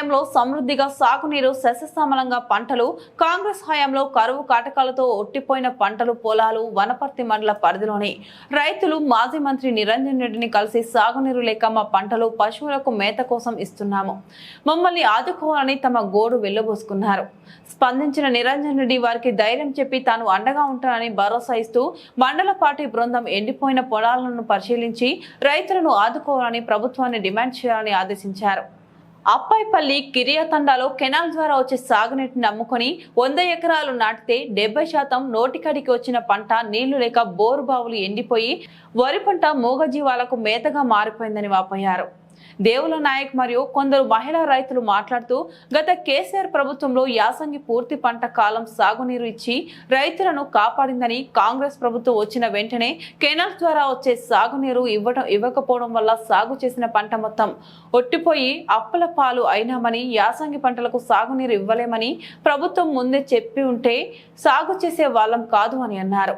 హయాంలో సమృద్ధిగా సాగునీరు సస్యశ్యామలంగా పంటలు కాంగ్రెస్ హయాంలో కరువు కాటకాలతో ఒట్టిపోయిన పంటలు పొలాలు వనపర్తి మండల పరిధిలోని రైతులు మాజీ మంత్రి నిరంజన్ రెడ్డిని కలిసి సాగునీరు లేక మా పంటలు పశువులకు మేత కోసం ఇస్తున్నాము. మమ్మల్ని ఆదుకోవాలని తమ గోడు వెళ్ళబోసుకున్నారు స్పందించిన నిరంజన్ రెడ్డి వారికి ధైర్యం చెప్పి తాను అండగా ఉంటానని భరోసా ఇస్తూ మండల పార్టీ బృందం ఎండిపోయిన పొలాలను పరిశీలించి రైతులను ఆదుకోవాలని ప్రభుత్వాన్ని డిమాండ్ చేయాలని ఆదేశించారు. అప్పాయిపల్లి కిరియతండాలో కెనాల్ ద్వారా వచ్చే సాగునీటిని నమ్ముకొని వంద ఎకరాలు నాటితే డెబ్బై శాతం నోటికడికి వచ్చిన పంట నీళ్ళు లేక బోరు బావులు ఎండిపోయి వరి పంట మూగజీవాలకు మేతగా మారిపోయిందని వాపోయారు. దేవుల నాయక్ మరియు కొందరు మహిళా రైతులు మాట్లాడుతూ గత కేసీఆర్ ప్రభుత్వంలో యాసంగి పూర్తి పంట కాలం సాగునీరు ఇచ్చి రైతులను కాపాడిందని కాంగ్రెస్ ప్రభుత్వం వచ్చిన వెంటనే కెనాల్ ద్వారా వచ్చే సాగునీరు ఇవ్వడం ఇవ్వకపోవడం వల్ల సాగు చేసిన పంట మొత్తం ఒట్టిపోయి అప్పుల పాలు అయినామని యాసంగి పంటలకు సాగునీరు ఇవ్వలేమని ప్రభుత్వం ముందే చెప్పి ఉంటే సాగు చేసే వాళ్ళం కాదు అని అన్నారు.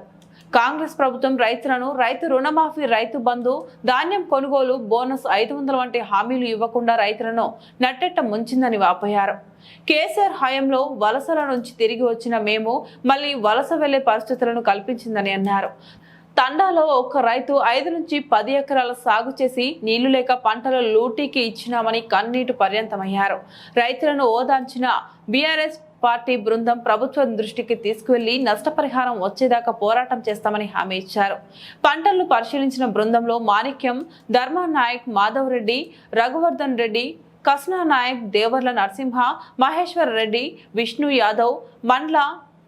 కాంగ్రెస్ ప్రభుత్వం రైతులను రైతు రుణమాఫీ రైతు బంధు ధాన్యం కొనుగోలు బోనస్ ఐదు వందల వంటి హామీలు ఇవ్వకుండా రైతులను నట్టెట్ట ముంచిందని వాపోయారు. కేసీఆర్ హయాంలో వలసల నుంచి తిరిగి వచ్చిన మేము మళ్ళీ వలస వెళ్ళే పరిస్థితులను కల్పించిందని అన్నారు. తండాలో ఒక రైతు ఐదు నుంచి పది ఎకరాల సాగు చేసి నీళ్ళు లేక పంటల లూటీకి ఇచ్చినామని కన్నీటి పర్యంతమయ్యారు. రైతులను ఓదార్చిన బీఆర్ఎస్ పార్టీ బృందం ప్రభుత్వం దృష్టికి తీసుకువెళ్ళి నష్టపరిహారం వచ్చేదాకా పోరాటం చేస్తామని హామీ ఇచ్చారు. పంటలను పరిశీలించిన బృందంలో మాణిక్యం ధర్మా నాయక్ మాధవ్ రెడ్డి రఘువర్ధన్ రెడ్డి కస్నా నాయక్ దేవర్ల నరసింహ మహేశ్వర్ రెడ్డి విష్ణు యాదవ్ మండ్ల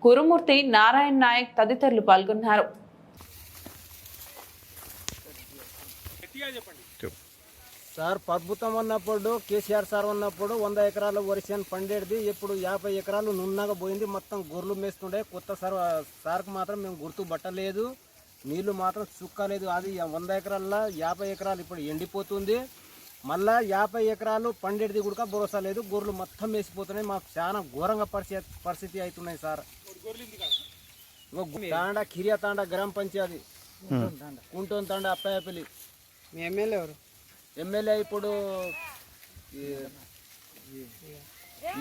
గురుమూర్తి నారాయణ నాయక్ తదితరులు పాల్గొన్నారు. సార్ అద్భుతం ఉన్నప్పుడు కేసీఆర్ సార్ ఉన్నప్పుడు వంద ఎకరాలు వరిసేను పండేది ఇప్పుడు యాభై ఎకరాలు నున్నగా పోయింది. మొత్తం గొర్రెలు మేస్తుండే. కొత్త సార్ సార్కి మాత్రం మేము గుర్తు పట్టలేదు. నీళ్ళు మాత్రం చుక్కలేదు అది వంద ఎకరాల్లో యాభై ఎకరాలు ఇప్పుడు ఎండిపోతుంది. మళ్ళా యాభై ఎకరాలు పండేది కూడా భరోసా లేదు. గొర్రెలు మొత్తం వేసిపోతున్నాయి మాకు చాలా ఘోరంగా పరిస్థితి పరిస్థితి అవుతున్నాయి సార్. తాండా కిరియా తాండా గ్రామ పంచాయతీ. కుంటోన్ తాండా అప్పాయపల్లి. మీ ఎమ్మెల్యే ఎవరు? ఎమ్మెల్యే ఇప్పుడు ఈ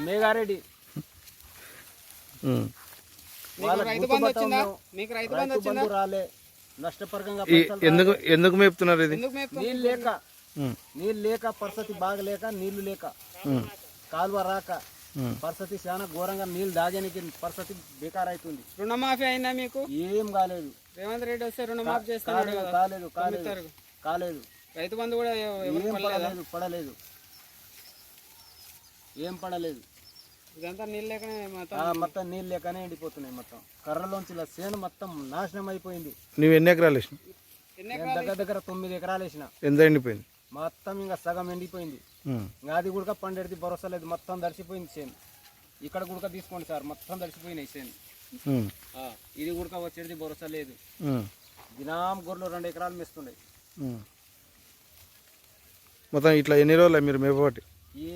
మేఘారెడ్డి రాలే నష్టపరంగా ఎందుకు ఎందుకు మేపుతున్నారు ఇది? నీళ్ళు లేక. నీళ్ళు లేక పరిస్థితి బాగలేక నీళ్ళు లేక. కాలువ రాక. పరిస్థితి చాలా ఘోరంగా నీళ్ళు దాగడానికి పరిస్థితి బేకార్ అవుతుంది రుణమాఫీ అయిందా మీకు? ఏం కాలేదు. రేవంత్ రెడ్డి వస్తే రుణమాఫీ చేస్తున్నాడు కాలేదు కదా. కాలేదు కాలేదు. రైతు బంధు కూడా ఏం పడలేదా పడలేదు. ఏం పడలేదు. ఇదంతా నీళ్ళు లేకనే మొత్తం ఆ, మొత్తం నీళ్ళు లేకనే ఎండిపోతున్నాయి మొత్తం. కర్రలోంచి ఇలా చేను మొత్తం నాశనం అయిపోయింది. నువ్వు ఎన్ని ఎకరాలు వేసినావు? ఎన్ని నేను దగ్గర దగ్గర తొమ్మిది ఎకరాలు వేసిన. ఎంత ఎండిపోయింది? మొత్తం ఇంకా సగం ఎండిపోయింది. ఉమ్. ఇంకా అది కూడా పండేది భరోసా లేదు మొత్తం దడిచిపోయింది చేను ఇక్కడ కూడా తీసుకోండి సార్ మొత్తం దడిచిపోయినాయి చేను ఉమ్. ఆ, ఇది కూడా వచ్చేది భరోసా లేదు. ఉమ్. దినాం గొర్రెలు రెండు ఎకరాలు మెస్తున్నాయి. ఉమ్. మొత్తం ఇట్లా ఎన్ని రోజులు మీరు మేపబట్టి ఈ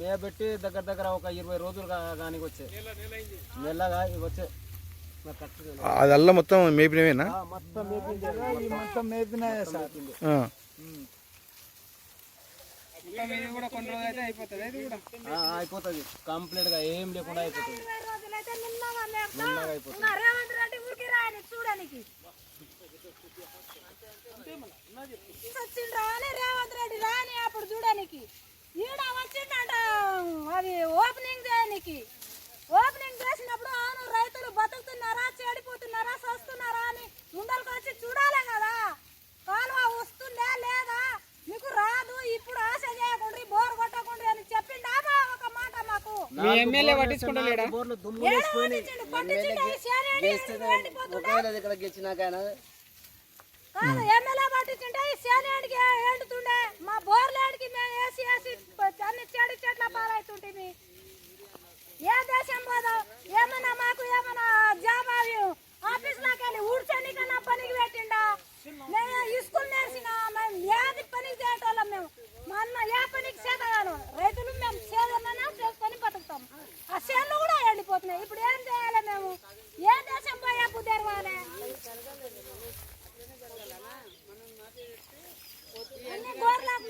మేబెట్టి దగ్గర దగ్గర ఒక ఇరవై రోజులు కానీ వచ్చాయి. నెలగా ఇవి వచ్చాయి. నాకు కరెక్ట్ తెలియదు. అది అల్ల మొత్తం మేపినవేనా? ఆ, మొత్తం మేపింది ఈ మొత్తం సార్. అయితే అయిపోతుంది. ఇది కూడా అయిపోతుంది. కంప్లీట్గా ఏం లేకుండా అయిపోతుంది. అయిపోతుంది ఇంకా రేవంత్ రెడ్డి ఊరికి రాని చూడనికి వచ్చిండ్రా అని రేవంత్ రెడ్డి రాని అప్పుడు చూడనికి ఈడ వచ్చిండంట అది ఓపెనింగ్ చేయనికి ఓపెనింగ్ చేసినప్పుడు అవును రైతులు బతుకుతున్నారా చెడిపోతున్నారా సస్తున్నారా అని ముందరకు వచ్చి చూడాలి కదా. కాలువ వస్తుందా లేదా? మీకు రాదు ఇప్పుడు ఆశ చేయకుండా బోర్ కొట్టకుండా అని చెప్పిండా ఒక మాట మాకు? మీ ఎమ్మెల్యే పట్టించుకుంటలేడా? బోర్లు దుమ్ము? దగ్గర గెలిచినాకైనా ఎమ్మెల్యే పట్టించుంటే సేనేడికి ఎండుతుండే. మా బోర్లేడికి మేము వేసి వేసి అన్ని చెడు చెట్ల పాలవుతుంటిమి. ఏ దేశం పోదాం? ఏమన్నా మాకు ఏమన్నా జాబ్ అవి? ఆఫీస్లోకి వెళ్ళి ఊడ్చనికన్నా పనికి పెట్టిండా?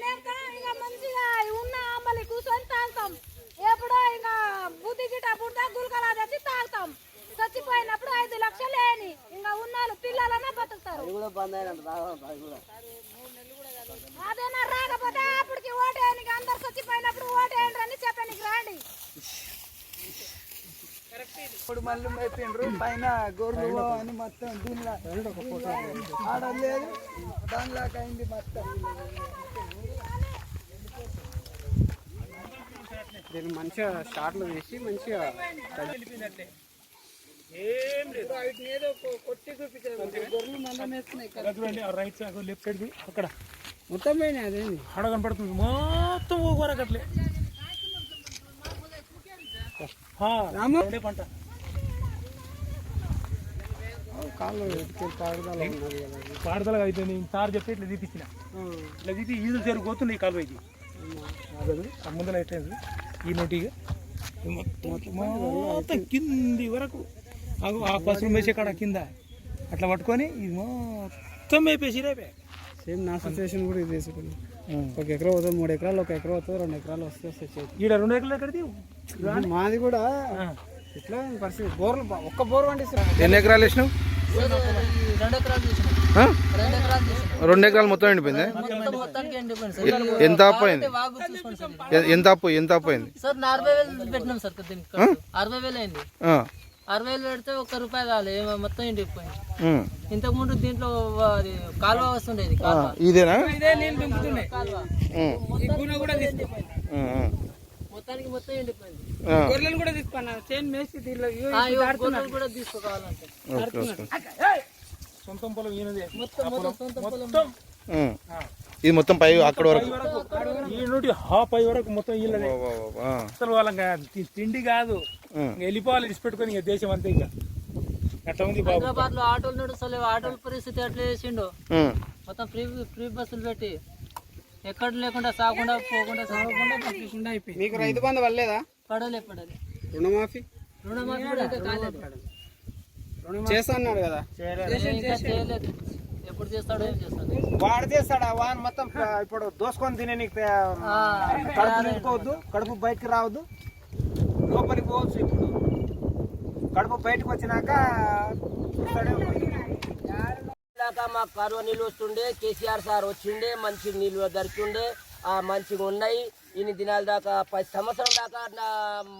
మేక ఇంకా మంచిగా ఉన్న ఆంబలి కూర్చొని తాగుతాం. ఎప్పుడో ఇంకా బుద్ధి గిట పుడతా గుల్కలా తాగుతాం. చచ్చిపోయినప్పుడు ఐదు లక్షలు లేని ఇంకా ఉన్నాళ్ళు పిల్లలన్నా బతుకుతారు. అదేనా రాకపోతే అప్పటికి ఓటేయనికి అందరు చచ్చిపోయినప్పుడు ఓటేయండి అని చెప్పడానికి రాండి. ఇప్పుడు మళ్ళీ మెప్పిండ్రు పైన గోర్లు అని మొత్తం దీనిలో. ఆడలేదు దానిలాగా అయింది మొత్తం దీన్ని మంచిగా స్టార్ట్లు వేసి మంచిగా గొర్రెలు మందం వేస్తున్నాయి కదా చూడండి ఆ రైట్ సైడ్ లెఫ్ట్ సైడ్ అక్కడ. మొత్తం పోయినాయి అదేంది? ఆడ కనపడుతుంది. మొత్తం పంట. పాడదలగా అయితే నేను సార్ చెప్తే ఇట్లా తీపిచ్చిన. ఇట్లా తీపి ఈదులు చేరుకోతుంది ఈ కాలువకి. ఆ ముందర ఎట్లేదు ఈ నోటిగా మొత్తం కింది వరకు. ఆ పసుపు మేసే కాడ కింద. అట్లా పట్టుకొని ఇది మొత్తం మేపేసి రేపే సేమ్ నా సిచ్యువేషన్ కూడా ఇది తీసుకుంది ఒక ఎకరా అవుతుంది మూడు ఎకరాలు ఒక ఎకరా అవుతుంది రెండు ఎకరాలు వస్తే వస్తే ఈడ రెండు ఎకరాలు ఎక్కడిది మాది కూడా ఇట్లా పరిస్థితి. బోర్లు ఒక్క బోర్ పండిస్తారు. ఎన్ని ఎకరాలు వేసినావు? రెండు ఎకరాలు మొత్తం ఎండిపోయింది? ఎంత అప్పు అయింది? ఎంత అప్పు ఎంత అప్పు అయింది? అరవై వేలు పెట్టినాం సార్ దీనికి ఖర్చు. అరవై వేలు అయింది. ఆ, అరవై వేలు పెడితే ఒక్క రూపాయి రాలే మొత్తం ఉమ్. ఇంతకు ముందు దీంట్లో అది కాలువ వస్తుండేది ఇదేనా? కాలువ. ఉమ్, కూడా తీసుకుపోయి ఉమ్, ఉమ్. మొత్తానికి మొత్తం ఎండిపోయింది. ఆ, గొర్రెలను కూడా తీసుకున్నా చేన్ మేసి దీనిలో ఇవి ఆ, ఇవి గొర్రెలు కూడా తీసుకోవాలంటే. Okay okay. సొంతం పొలం ఈయనదే. మొత్తం మొత్తం. ఇది మొత్తం పై అక్కడ వరకు. ఈ నుండి హాఫ్ అయ్యే వరకు మొత్తం అసలు వాళ్ళకి తిండి కాదు. వెళ్ళిపోవాలి ఇడిచి పెట్టుకొని ఇక దేశం అంతే ఇక. అట్లా ఉంది బాబు? హైదరాబాద్లో ఆటోలు నడుస్తలేవు. ఆటోల పరిస్థితి ఎట్లా చేసిండు. మొత్తం ఫ్రీ ఫ్రీ బస్సులు పెట్టి. ఎక్కడ లేకుండా సాకుండా పోకుండా సాగకుండా మీకు రైతు బంధు వల్లేదా పడలే పడలే. రుణమాఫీ? రుణమాఫీ కూడా ఇంకా కాలేదు. చేస్తా అన్నాడు కదా ఇంకా చేయలేదు. ఎప్పుడు చేస్తాడో ఏం చేస్తాడు. వాడు చేస్తాడా? వాడు మొత్తం ఇప్పుడు దోసుకొని తినే నీకు కడుపు నింపుకోవద్దు కడుపు బయటకు రావద్దు. లోపలికి పోవచ్చు ఇప్పుడు. కడుపు బయటకు వచ్చినాక చూస్తాడే దాకా మాకు కరువు నీళ్ళు వస్తుండే కేసీఆర్ సార్ వచ్చిండే మంచి నీళ్ళు దొరికిండే ఆ మంచిగా ఉన్నాయి. ఇన్ని దినాల దాకా పది సంవత్సరం దాకా నా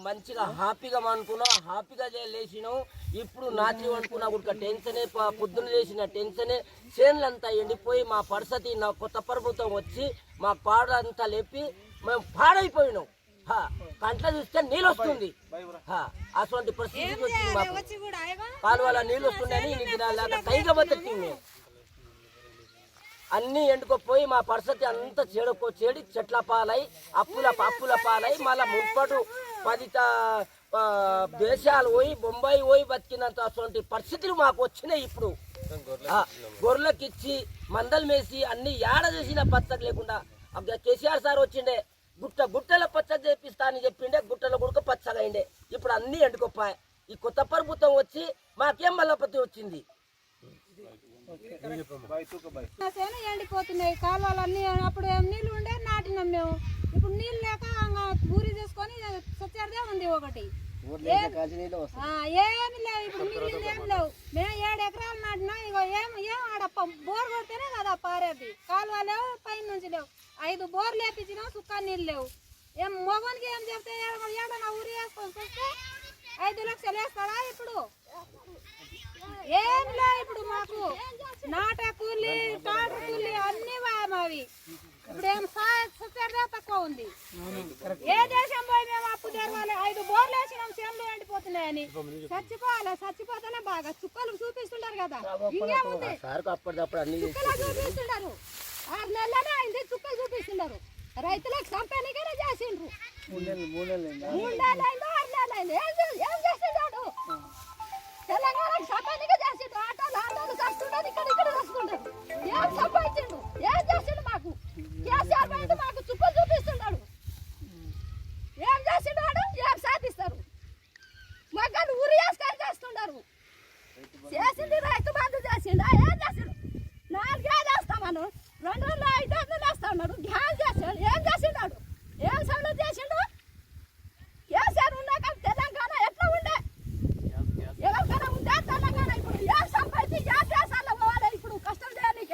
మంచిగా హ్యాపీగా అనుకున్నాం హ్యాపీగా లేచినాం. ఇప్పుడు నాచి అనుకున్నా కూడా టెన్షనే ప- పొద్దున లేచిన టెన్షనే చేనులంతా ఎండిపోయి మా పరిస్థితి నా కొత్త ప్రభుత్వం వచ్చి మా పాడంతా లేపి మేము పాడైపోయినాం. హా, కంట్లో చూస్తే నీళ్ళు వస్తుంది. అటువంటి వచ్చింది మాకు. కాలువల నీళ్ళు వస్తున్నాయని ఇన్ని దినాల దాకా కైగా బతికి మేము అన్ని ఎండుకోపోయి మా పరిస్థితి అంతా చెడుకో చెడి చెట్ల పాలై అప్పుల అప్పుల పాలై మళ్ళా ముప్పటు పది దేశాలు పోయి బొంబాయి పోయి బతికినంత అటువంటి పరిస్థితులు మాకు వచ్చినాయి ఇప్పుడు. గొర్రెలకిచ్చి గొర్రెలకు ఇచ్చి మందలు మేసి అన్ని ఏడ చేసిన పచ్చడి లేకుండా. కేసీఆర్ సార్ వచ్చిండే గుట్ట గుట్టల పచ్చడి చేపిస్తా అని చెప్పిండే గుట్టల గుడక పచ్చగా అయిండే. ఇప్పుడు అన్ని ఎండుకోపాయి ఈ కొత్త ప్రభుత్వం వచ్చి మాకేం మల్లపతి వచ్చింది? మా చేను ఎండిపోతున్నాయి. కాలువలన్నీ అప్పుడు ఏం నీళ్ళు ఉండే నాటినాం మేము. ఇప్పుడు నీళ్ళు లేక ఊరి చేసుకొని సచ్చారదే ఉంది ఒకటి. ఏమి లేవు. ఇప్పుడు నీళ్ళు ఏం లేవు. మేము ఏడు ఎకరాలు నాటినా ఇగో ఏం ఏం ఆడ ప- బోర్ కొడితేనే కదా పారేది. కాలువ లేవు పైన నుంచి లేవు. ఐదు బోర్లు వేపించినా సుక్క నీళ్ళు లేవు. ఏం మొగనికి ఏం చెప్తే ఏడ- ఏడన్నా ఊరి వేసుకొని చూస్తే ఐదు లక్షలు వేస్తాడా ఇప్పుడు? ఏం లే ఇప్పుడు మాకు. నాట కూలి టాట కూలి అన్ని మావి ఇప్పుడు ఏం సత్యారదే తక్కువ ఉంది. ఏ దేశం పోయి మేము అప్పు తెరవాలి? ఐదు బోర్లు వేసినాం చేనులు ఎండిపోతున్నాయని. చచ్చిపోవాలి? చచ్చిపోతేనే బాగా. చుక్కలు చూపిస్తుంటారు కదా. ఇంకేముంది? చుక్కలు చూపిస్తున్నారు ఆరు నెలలనే అయింది చుక్కలు చూపిస్తున్నారు రైతులకు సంపానికనే చేసిండ్రు. మూడు నెలలు అయిందో? ఆరు నెలలు అయింది ఏం చే- ఏం చేస్తున్నాడు తెలంగాణకు సంపానిక చేసిండు ఆటోలు ఆటోలు కస్తున్నారు ఇక్కడ ఇక్కడ వస్తున్నారు ఏం సంపాదించిండు ఏం చేసిండు మాకు కేసీఆర్ బయట మాకు చుక్కలు చూపిస్తున్నాడు ఏం చేస్తున్నాడు ఏం సాధిస్తారు మగ్గలు ఉరి వేసుకొని చేస్తున్నారు చేసింది రైతు బంధు చేసిండు ఏం చేసిండు నాలుగేళ్ళు వేస్తామను రెండు వందల ఐదు వందలు వేస్తా ఉన్నాడు గ్యాస్ చేసాడు ఏం చేసిండాడు ఏం సౌండ్ చేసిండు కేసీఆర్ ఉన్నాక తెలంగాణ ఎట్లా ఉండే ఎవరికైనా ఉందా తెలంగాణ ఇప్పుడు ఏ సంపాదించి ఏ దేశాల్లో పోవాలి ఇప్పుడు కష్టం చేయాలి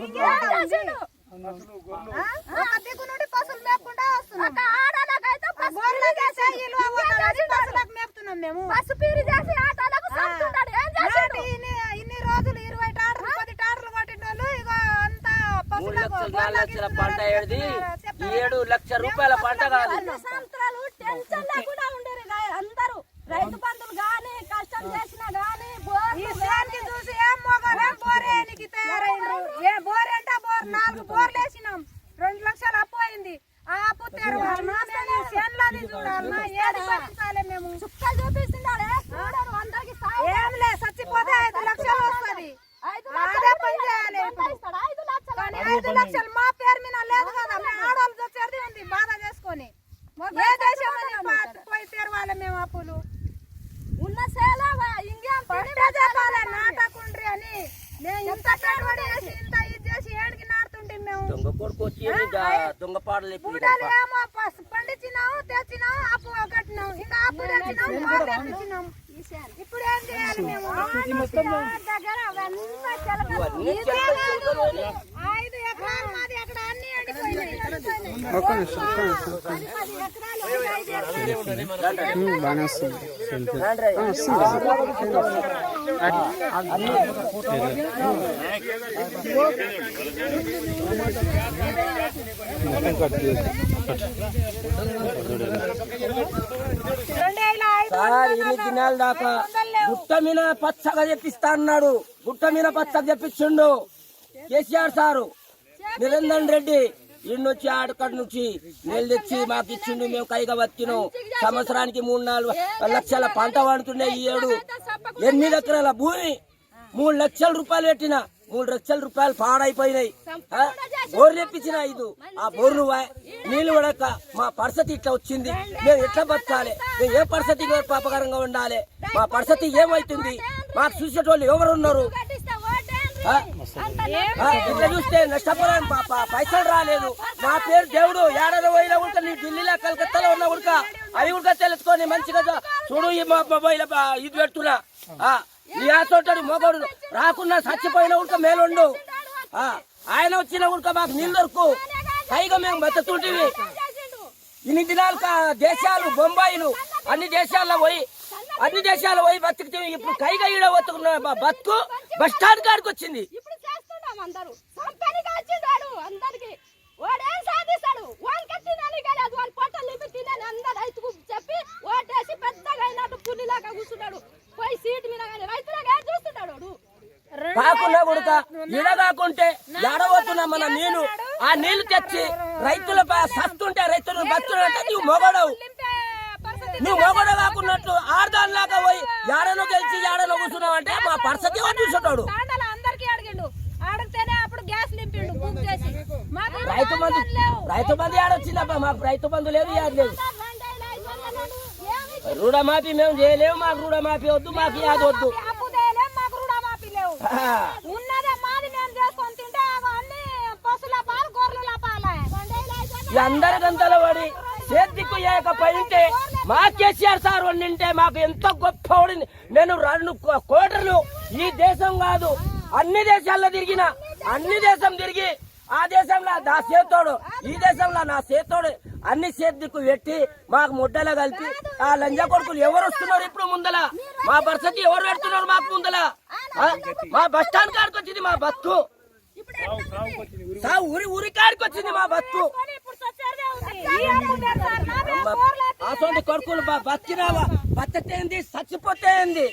ఏడాచిండు. ఆ? ఒక దిక్కు నుండి పశువులు మేపుకుంటా వస్తున్నాం ఆడలకైతే గొర్రెలకేసే ఇల్లు అవ్వదని పశువులకు మేపుతున్నాం మేము పశు పీరి చేసి ఆటలకు చంపుతున్నాడు ఏం చేసాడు ఇన్ని ఇన్ని రోజులు ఇరవై టాటర్లు పది టాటర్లు కొట్టిన వాళ్ళు ఇగో అంతా మూడు పశువులకు లక్షలు నాలుగు లక్షల పంట ఏడిది ఈ ఏడు లక్ష రూపాయల పంట కాదు రెండు సంవత్సరాలు టెన్షన్ లేకుండా ఉండేది రై- అందరూ రైతు బంధువులు గాని కష్టం చేసినా గాని ఈ సేన్కి చూసి ఏం మొగలేం బోరేనికి తయారైండ్రు ఏ బోర్ అంటే బోర్ నాలుగు బోర్లు వేసినాం రెండు లక్షలు అప్పు అయింది ఆ అప్పు తెరవాలన్నా మేము సేన్లది చూడాలన్నా ఏది భరించాలి మేము చుక్కలు చూపిస్తున్నాడే చూడరు అందరికి ఏం లే చచ్చిపోతే ఐదు లక్షలు వస్తుంది అదే పని చేయాలి ఇప్పుడు. కానీ ఐదు లక్షలు మా పేరు మీద లేదు కదా మేము ఆడవాళ్ళు వచ్చేది ఉంది బాధ చేసుకొని ఏ దేశం అని పా- పోయి తెరవాలి మేము అప్పులు ఉన్న సేల ఇంకేం చెప్పాలి నాటకుండ్రి అని మేము ఇంత పెట్టుబడి వేసి ఇంత ఇది చేసి ఏడికి నాటుతుంటే మేము దొంగ కొడుకు వచ్చి ఏంది దా- దొంగ పాటలు బుడ్డలు ఏమో పస్- పండించినాము తెచ్చినాము అప్పు కట్టినాం ఇంకా అప్పు తెచ్చినాం బోర్లు తెప్పించినాం ఇప్పుడు ఏం చేయాలి మేము? దగ్గర బాగానే వస్తుంది ఇన్ని దినాల దాకా గుట్ట మీద పచ్చగా చెప్పిస్తా అన్నాడు. గుట్ట మీద పచ్చగా చెప్పించిండు కేసీఆర్ సారు. నిరంజన్ రెడ్డి ఇన్నొచ్చి ఆడకడ నుంచి నెల తెచ్చి మాకు ఇచ్చిండు మేము కైగా వచ్చినాం సంవత్సరానికి మూడు నాలుగు లక్షల పంట పండుతున్నాయి ఈ ఏడు. ఎనిమిది ఎకరాల భూమి మూడు లక్షల రూపాయలు పెట్టిన మూడు లక్షల రూపాయలు పాడైపోయినాయి. బోర్లు తెప్పించిన ఐదు. ఆ బోర్లు నీళ్ళు నీళ్ళు పడక మా పరిస్థితి ఇట్లా వచ్చింది. మేము ఎట్లా బతకాలి? మేము ఏ పరిస్థితి పాపకరంగా ఉండాలి? మా పరిస్థితి ఏమవుతుంది మాకు చూసేటోళ్ళు ఎవరు ఉన్నారు కట్టిస్తే ఓటేంద్రు. ఆ? ఆ, ఇట్లా చూస్తే నష్టపోయాం పాప. పైసలు రాలేదు. నా పేరు దేవుడు. ఏడాది పోయినా ఉడక నీ ఢిల్లీలో కలకత్తాలో ఉన్న ఉడక. అవి ఉడక తెలుసుకొని మంచిగా చూడు ఈ మా మొబైల్ ఇది పెడుతున్నా. ఆ, ఈ ఆటోటాడు మొగోడు. రాకున్నా చచ్చిపోయిన ఉడక మేలుండు. ఆ, ఆయన వచ్చిన ఉడక మాకు నీళ్ళు దొరుకు. పైగా మేము బతుకుతుంటివి. ఇన్ని దినాలు దేశాలు బొంబాయిలు అన్ని దేశాల్లో పోయి అన్ని దేశాల్లో పోయి బతుకుతే ఇప్పుడు కైగా ఈడ బతుకున్న బతుకు బస్ స్టాండ్ కాడికి వచ్చింది. చెప్పి ఓటేసి పెద్దగా అయినట్టు కూర్చున్నాడు. పోయి సీట్ మీద కానీ రైతులాగా ఏం చూస్తున్నాడు వాడు? కాకుండా కొడుక ఈడ కాకుంటే ఎడబోతున్నా మన నీళ్ళు ఆ నీళ్ళు తెచ్చి రైతుల సస్తుంటే రైతులు బతుకున్నట్టే నువ్వు మొగడవు. నువ్వు మొగడ కాకున్నట్లు ఆడదానిలాగా పోయి ఏడనో గెలిచి ఏడనో కూర్చున్నావు అంటే మా పరిస్థితి ఎవరు చూసేటాడు. తాండల అందరికి అడిగిండు. అడిగితేనే అప్పుడు గ్యాస్ నింపిండు బుక్ చేసి. మాకు రైతు బంధు. రైతు బంధు ఏడొచ్చిందబ్బా మాకు రైతు బంధు లేదు యాడ్ లేదు. రుణమాఫీ మేము చేయలేము మాకు రుణమాఫీ వద్దు మాకు యాద వద్దు. అందరి గంతల పడి చేతికి ఏకపోయింటే మా కేసీఆర్ సార్ వండింటే మాకు ఎంతో గొప్ప. నేను రెండు కో- కోటర్లు. ఈ దేశం కాదు. అన్ని దేశాల్లో తిరిగిన అన్ని దేశం తిరిగి ఆ దేశంలో నా చేతోడు ఈ దేశంలో నా చేతోడు అన్ని చేతికి పెట్టి మాకు ముద్దలు కలిపి ఆ లంజా కొడుకులు ఎవరు వస్తున్నారు ఇప్పుడు ముందల? మా పరిస్థితి ఎవరు పెడుతున్నారు మాకు ముందల? మా బస్ స్టాండ్ కాడికి వచ్చింది మా బస్సు ఊరి ఊరి కాడికి వచ్చింది మా బస్సు అటువంటి కొడుకులు బతికినావా? బతికేంది చచ్చిపోతే ఏంది?